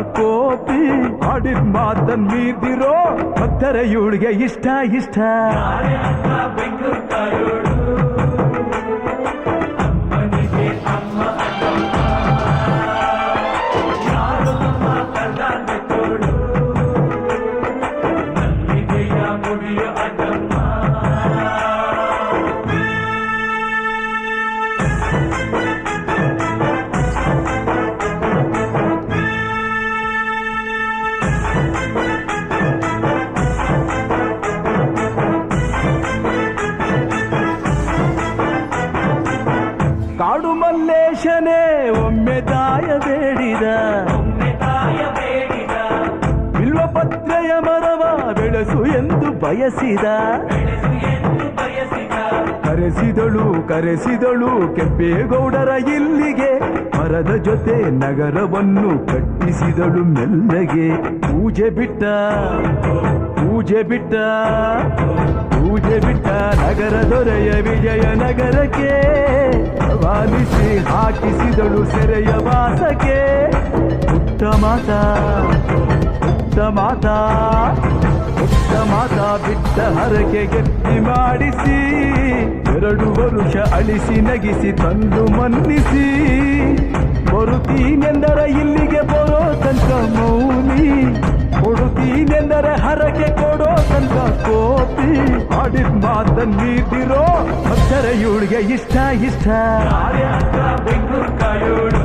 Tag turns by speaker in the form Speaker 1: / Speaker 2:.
Speaker 1: ಕೋಪಿ ಆಡಿದ ಮಾತನ್ ಮೀದಿರೋ ಭಕ್ತರ ಇವಳಿಗೆ ಇಷ್ಟ. ಇಷ್ಟ ಕಾಡು. ಬಯಸಿದ. ಕರೆಸಿದಳು ಕರೆಸಿದಳು ಕೆಂಪೇಗೌಡರ ಇಲ್ಲಿಗೆ. ಮರದ ಜೊತೆ ನಗರವನ್ನು ಕಟ್ಟಿಸಿದಳು ಮೆಲ್ಲಗೆ. ಪೂಜೆ ಬಿಟ್ಟ ಪೂಜೆ ಬಿಟ್ಟ ಪೂಜೆ ಬಿಟ್ಟ ನಗರ ದೊರೆಯ ವಿಜಯ ನಗರಕ್ಕೆ. ವಾಲಿಸಿ ಹಾಕಿಸಿದಳು ಸೆರೆಯ ವಾಸಕ್ಕೆ. ಪುಟ್ಟ ಮಾತಾ, ಪುಟ್ಟ ಪುಟ್ಟ ಮಾತಾ ಬಿಟ್ಟ ಹರಕೆ ಗೆತ್ತಿ ಮಾಡಿಸಿ, ಎರಡು ವರುಷ ಅಳಿಸಿ, ನಗಿಸಿ, ತಂದು ಮನ್ನಿಸಿ. ಬರುತ್ತೀನೆಂದರ ಇಲ್ಲಿಗೆ ಬರೋ ತನಕ ಮೌನಿ. ಕೊಡುತ್ತೀನೆಂದರೆ ಹರಕೆ ಕೊಡೋ ತನಕ ಕೋಪಿ. ಆಡಿದ ಮಾತನ್ ಮೀದಿರೋ ಅಕ್ಷರ ಇವಳಿಗೆ ಇಷ್ಟ ಇಷ್ಟ. ಬೆಂಗಳೂರು ಕಾಯೋಳು